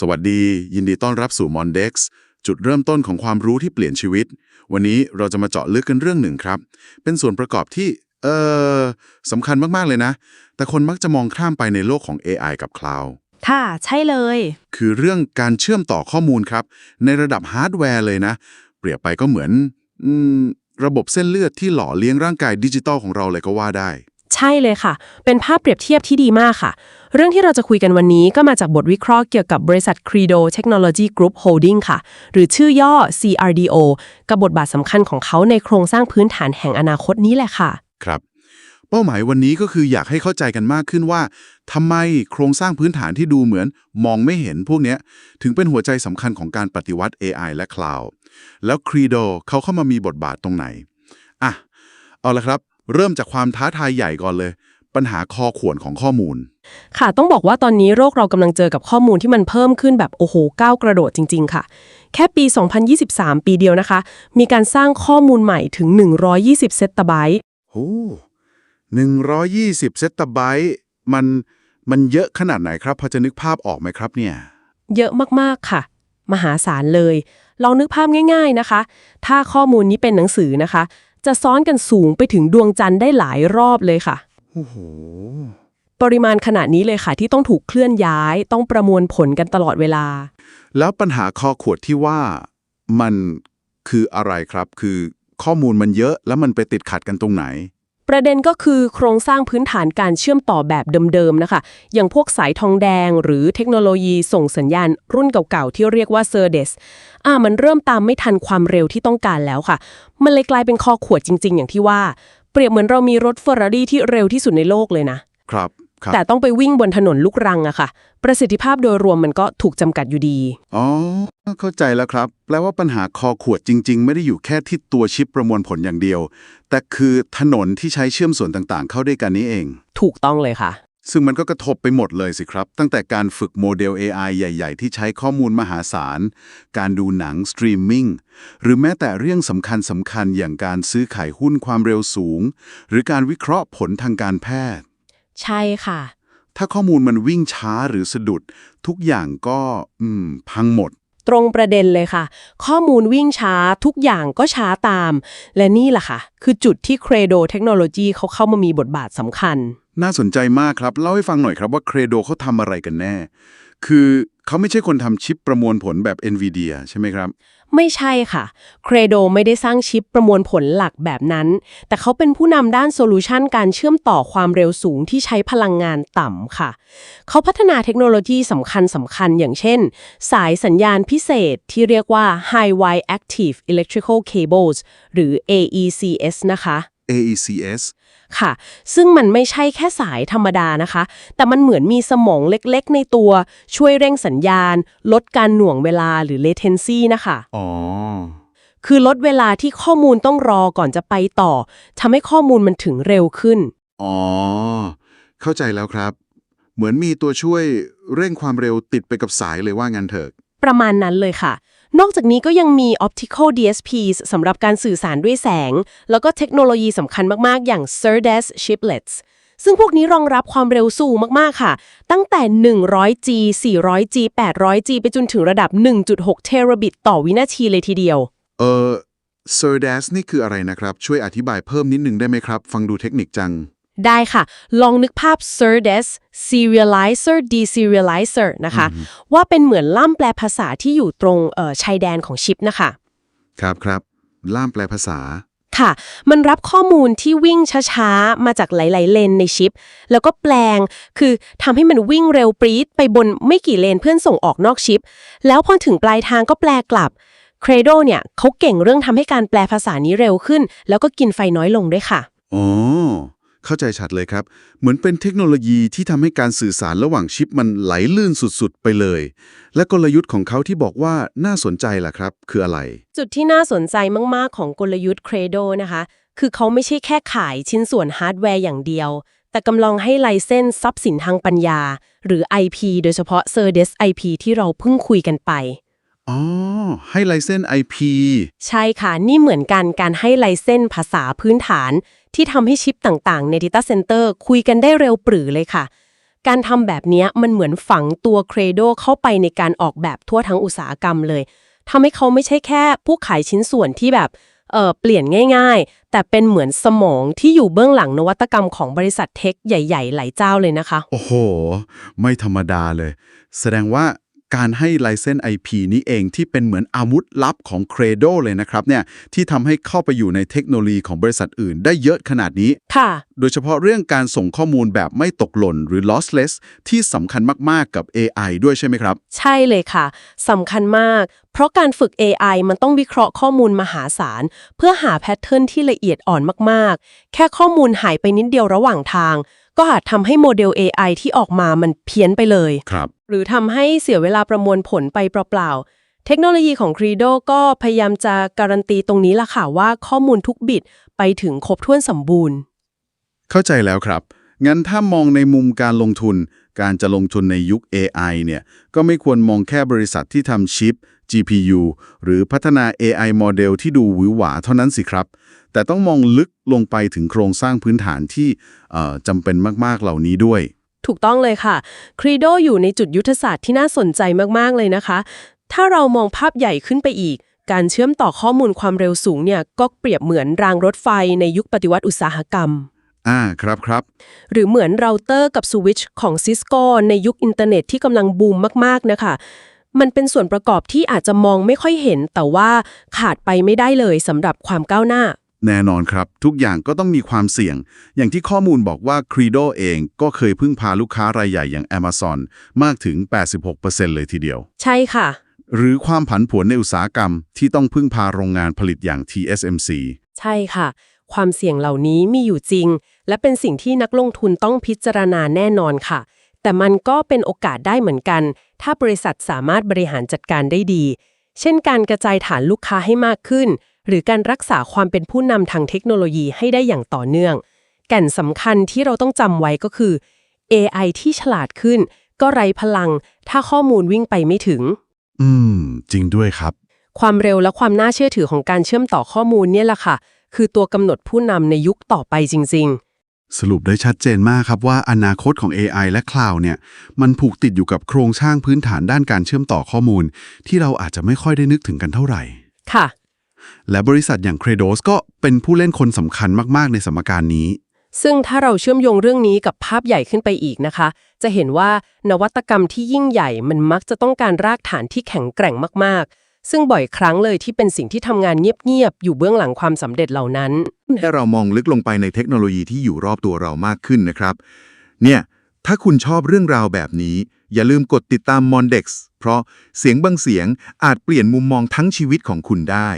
สวัสดี ยินดีต้อนรับสู่ Mondex จุดเริ่มต้นของความรู้ที่เปลี่ยนชีวิต วันนี้เราจะมาเจาะลึกกันเรื่องหนึ่งครับ เป็นส่วนประกอบที่ เออสำคัญมาก ๆ เลยนะ แต่คนมักจะมองข้ามไปในโลกของ AI กับ Cloud ค่ะ ใช่เลย คือเรื่องการเชื่อมต่อข้อมูลครับ ในระดับฮาร์ดแวร์เลยนะ เปรียบไปก็เหมือนอมระบบเส้นเลือดที่หล่อเลี้ยงร่างกายดิจิตอลของเราเลยก็ว่าได้ ใช่เลยค่ะ เป็นภาพเปรียบเทียบที่ดีมากค่ะ เรื่องที่เราจะคุยกันวันนี้ก็มาจากบทวิเคราะห์เกี่ยวกับบริษัท Credo Technology Group Holding ค่ะ หรือชื่อย่อ CRDO กับบทบาทสำคัญของเขาในโครงสร้างพื้นฐานแห่งอนาคตนี้แหละค่ะ ครับ เป้าหมายวันนี้ก็คืออยากให้เข้าใจกันมากขึ้นว่าทำไมโครงสร้างพื้นฐานที่ดูเหมือนมองไม่เห็นพวกนี้ถึงเป็นหัวใจสำคัญของการปฏิวัติ AI และ Cloud แล้ว Credo เขาเข้ามามีบทบาทตรงไหนอะเอาละครับ เริ่มจากความท้าทายใหญ่ก่อนเลย ปัญหาคอขวนของข้อมูล ค่ะต้องบอกว่าตอนนี้โรคเรากำลังเจอกับข้อมูลที่มันเพิ่มขึ้นแบบโอ้โหก้าวกระโดดจริง ๆ ค่ะ แค่ปี 2023 ปีเดียวนะคะ มีการสร้างข้อมูลใหม่ถึง 120 เซตไบต์โอ้หนึ่งร้อยยี่สิบเซตไบต์มันมันเยอะขนาดไหนครับ พอจะนึกภาพออกไหมครับเนี่ย เยอะมากๆค่ะ มหาศาลเลย ลองนึกภาพง่าย ๆนะคะ ถ้าข้อมูลนี้เป็นหนังสือนะคะ จะซ้อนกันสูงไปถึงดวงจันทร์ได้หลายรอบเลยค่ะ โอ้โหปริมาณขนาดนี้เลยค่ะที่ต้องถูกเคลื่อนย้ายต้องประมวลผลกันตลอดเวลา แล้วปัญหาคอขวดที่ว่ามันคืออะไรครับ คือข้อมูลมันเยอะแล้วมันไปติดขัดกันตรงไหน ประเด็นก็คือโครงสร้างพื้นฐานการเชื่อมต่อแบบเดิมๆนะคะ อย่างพวกสายทองแดงหรือเทคโนโลยีส่งสัญญาณรุ่นเก่าๆ ที่เรียกว่า SerDes อ่ามันเริ่มตามไม่ทันความเร็วที่ต้องการแล้วค่ะ มันเลยกลายเป็นคอขวดจริง ๆ อย่างที่ว่า เปรียบเหมือนเรามีรถเฟอร์รารี่ที่เร็วที่สุดในโลกเลยนะ ครับ ครับ แต่ต้องไปวิ่งบนถนนลูกรังอะค่ะ ประสิทธิภาพโดยรวมมันก็ถูกจำกัดอยู่ดี อ๋อ เข้าใจแล้วครับ แปลว่าปัญหาคอขวดจริง ๆ ไม่ได้อยู่แค่ที่ตัวชิปประมวลผลอย่างเดียว แต่คือถนนที่ใช้เชื่อมส่วนต่างๆ เข้าด้วยกันนี้เอง ถูกต้องเลยค่ะ ซึ่งมันก็กระทบไปหมดเลยสิครับ ตั้งแต่การฝึกโมเดล AI ใหญ่ ๆ ที่ใช้ข้อมูลมหาศาล การดูหนังสตรีมมิ่ง หรือแม้แต่เรื่องสำคัญสำคัญๆอย่างการซื้อขายหุ้นความเร็วสูง หรือการวิเคราะห์ผลทางการแพทย์ ใช่ค่ะ ถ้าข้อมูลมันวิ่งช้าหรือสะดุด ทุกอย่างก็อืม พังหมด ตรงประเด็นเลยค่ะ ข้อมูลวิ่งช้าทุกอย่างก็ช้าตาม และนี่แหละค่ะ คือจุดที่ Credo Technology เขาเข้ามามีบทบาทสำคัญ น่าสนใจมากครับ เล่าให้ฟังหน่อยครับว่าเครโดเขาทำอะไรกันแน่ คือเขาไม่ใช่คนทำชิปประมวลผลแบบ NVIDIA ใช่ไหมครับ ไม่ใช่ค่ะ Credo ไม่ได้สร้างชิปประมวลผลหลักแบบนั้น แต่เขาเป็นผู้นำด้านโซลูชันการเชื่อมต่อความเร็วสูงที่ใช้พลังงานต่ำค่ะ เขาพัฒนาเทคโนโลยีสำคัญสำคัญอย่างเช่น สายสัญญาณพิเศษที่เรียกว่า High Wire Active Electrical Cables หรือ AECS นะคะ AECS ค่ะ ซึ่งมันไม่ใช่แค่สายธรรมดานะคะ แต่มันเหมือนมีสมองเล็กๆ ในตัว ช่วยเร่งสัญญาณ ลดการหน่วงเวลาหรือ latency นะคะ อ๋อ คือลดเวลาที่ข้อมูลต้องรอก่อนจะไปต่อทำให้ข้อมูลมันถึงเร็วขึ้น อ๋อ เข้าใจแล้วครับ เหมือนมีตัวช่วยเร่งความเร็วติดไปกับสายเลยว่างั้นเถอะ ประมาณนั้นเลยค่ะ นอกจากนี้ก็ยังมี optical DSPs สำหรับการสื่อสารด้วยแสง แล้วก็เทคโนโลยีสำคัญมาก ๆ อย่าง SerDes chiplets ซึ่งพวกนี้รองรับความเร็วสูงมาก ๆ ค่ะ ตั้งแต่ 100G 400G 800G ไปจนถึงระดับ 1.6 terabit ต่อวินาทีเลยทีเดียว เออ SerDes นี่คืออะไรนะครับ ช่วยอธิบายเพิ่มนิดนึงได้ไหมครับ ฟังดูเทคนิคจัง ได้ค่ะ ลองนึกภาพ SerDes Serializer Deserializer นะคะ ว่าเป็นเหมือนล่ามแปลภาษาที่อยู่ตรงเอ่อชายแดนของชิปนะคะ ครับครับ ล่ามแปลภาษา ค่ะ มันรับข้อมูลที่วิ่งช้าๆ มาจากหลาย ๆ เลนในชิป แล้วก็แปลง คือทำให้มันวิ่งเร็วปรี๊ดไปบนไม่กี่เลนเพื่อนส่งออกนอกชิป แล้วพอถึงปลายทางก็แปลกลับ Credo เนี่ยเขาเก่งเรื่องทำให้การแปลภาษานี้เร็วขึ้น แล้วก็กินไฟน้อยลงด้วยค่ะ อ๋อ เข้าใจชัดเลยครับ เหมือนเป็นเทคโนโลยีที่ทำให้การสื่อสารระหว่างชิปมันไหลลื่นสุดๆ ไปเลย และกลยุทธ์ของเขาที่บอกว่าน่าสนใจล่ะครับ คืออะไร จุดที่น่าสนใจมาก ๆ ของกลยุทธ์ Credo นะคะ คือเขาไม่ใช่แค่ขายชิ้นส่วนฮาร์ดแวร์อย่างเดียว แต่กำลังให้ไลเซนส์ทรัพย์สินทางปัญญา หรือ IP โดยเฉพาะ SerDes IP ที่เราเพิ่งคุยกันไปอ๋อ ให้ไลเซนส์ IP ใช่ค่ะ นี่เหมือนกันการให้ไลเซนส์ภาษาพื้นฐาน ที่ทำให้ชิปต่างๆ ใน Data Center คุยกันได้เร็วปรือเลยค่ะ การทำแบบนี้มันเหมือนฝังตัวเครโดเข้าไปในการออกแบบทั่วทั้งอุตสาหกรรมเลยทำให้เขาไม่ใช่แค่ผู้ขายชิ้นส่วนที่แบบเออเปลี่ยนง่ายๆ แต่เป็นเหมือนสมองที่อยู่เบื้องหลังนวัตกรรมของบริษัทเทคใหญ่ ๆ หลายเจ้าเลยนะคะ โอ้โห ไม่ธรรมดาเลย แสดงว่า การให้ไลเซน IP นี้เองที่เป็นเหมือนอาวุธลับของ Credo เลยนะครับเนี่ยที่ทำให้เข้าไปอยู่ในเทคโนโลยีของบริษัทอื่น ได้เยอะขนาดนี้ ค่ะ โดยเฉพาะเรื่องการส่งข้อมูลแบบไม่ตกหล่นหรือ lossless ที่สำคัญมากๆกับ AI ด้วยใช่ไหมครับ ใช่เลยค่ะสำคัญมาก เพราะการฝึก AI มันต้องวิเคราะห์ข้อมูลมหาศาล เพื่อหาแพทเทิร์นที่ละเอียดอ่อนมากๆ แค่ข้อมูลหายไปนิดเดียวระหว่างทาง ก็อาจทำให้โมเดล AI ที่ออกมามันเพี้ยนไปเลย ครับ หรือทำให้เสียเวลาประมวลผลไปเปล่าๆ เทคโนโลยีของ Credo ก็พยายามจะการันตีตรงนี้ล่ะค่ะว่าข้อมูลทุกบิตไปถึงครบถ้วนสมบูรณ์ เข้าใจแล้วครับ งั้นถ้ามองในมุมการลงทุน การจะลงทุนในยุค AI เนี่ย ก็ไม่ควรมองแค่บริษัทที่ทำชิป GPU หรือพัฒนา AI โมเดลที่ดูหวือหวาเท่านั้นสิครับ แต่ต้องมองลึกลงไปถึงโครงสร้างพื้นฐานที่เอ่อจำเป็นมาก ๆ เหล่านี้ด้วย ถูกต้องเลยค่ะ Credo อยู่ในจุดยุทธศาสตร์ที่น่าสนใจมาก ๆ เลยนะคะ ถ้าเรามองภาพใหญ่ขึ้นไปอีก การเชื่อมต่อข้อมูลความเร็วสูงเนี่ยก็เปรียบเหมือนรางรถไฟในยุคปฏิวัติอุตสาหกรรมอ่าครับครับ หรือเหมือนเราเตอร์กับสวิตช์ของ Cisco ในยุคอินเทอร์เน็ตที่กำลังบูมมาก ๆ นะคะ มันเป็นส่วนประกอบที่อาจจะมองไม่ค่อยเห็น แต่ว่าขาดไปไม่ได้เลยสำหรับความก้าวหน้า แน่นอนครับ ทุกอย่างก็ต้องมีความเสี่ยง อย่างที่ข้อมูลบอกว่า Credo เองก็เคยพึ่งพาลูกค้ารายใหญ่อย่าง Amazon มากถึง 86%เลยทีเดียว ใช่ค่ะ หรือความผันผวนในอุตสาหกรรมที่ต้องพึ่งพาโรงงานผลิตอย่าง TSMC ใช่ค่ะ ความเสี่ยงเหล่านี้มีอยู่จริง และเป็นสิ่งที่นักลงทุนต้องพิจารณาแน่นอนค่ะ แต่มันก็เป็นโอกาสได้เหมือนกัน ถ้าบริษัทสามารถบริหารจัดการได้ดี เช่นการกระจายฐานลูกค้าให้มากขึ้น หรือการรักษาความเป็นผู้นำทางเทคโนโลยีให้ได้อย่างต่อเนื่อง แก่นสำคัญที่เราต้องจำไว้ก็คือ AI ที่ฉลาดขึ้น ก็ไร้พลัง ถ้าข้อมูลวิ่งไปไม่ถึง อืม จริงด้วยครับ ความเร็วและความน่าเชื่อถือของการเชื่อมต่อข้อมูลเนี่ยแหละค่ะ คือตัวกำหนดผู้นำในยุคต่อไปจริง สรุปได้ชัดเจนมากครับว่าอนาคตของ AI และ Cloud เนี่ย มันผูกติดอยู่กับโครงสร้างพื้นฐานด้านการเชื่อมต่อข้อมูล ที่เราอาจจะไม่ค่อยได้นึกถึงกันเท่าไหร่ๆค่ะ และบริษัทอย่าง Credos ก็เป็นผู้เล่นคนสำคัญมาก ๆ ในสมการนี้ ซึ่งถ้าเราเชื่อมโยงเรื่องนี้กับภาพใหญ่ขึ้นไปอีกนะคะ จะเห็นว่านวัตกรรมที่ยิ่งใหญ่มันมักจะต้องการรากฐานที่แข็งแกร่งมากๆ ซึ่งบ่อยครั้งเลยที่เป็นสิ่งที่ทำงานเงียบๆอยู่เบื้องหลังความสำเร็จเหล่านั้น ให้เรามองลึกลงไปในเทคโนโลยีที่อยู่รอบตัวเรามากขึ้นนะครับ เนี่ย ถ้าคุณชอบเรื่องราวแบบนี้ อย่าลืมกดติดตาม Mondex เพราะเสียงบางเสียงอาจเปลี่ยนมุมมองทั้งชีวิตของคุณได้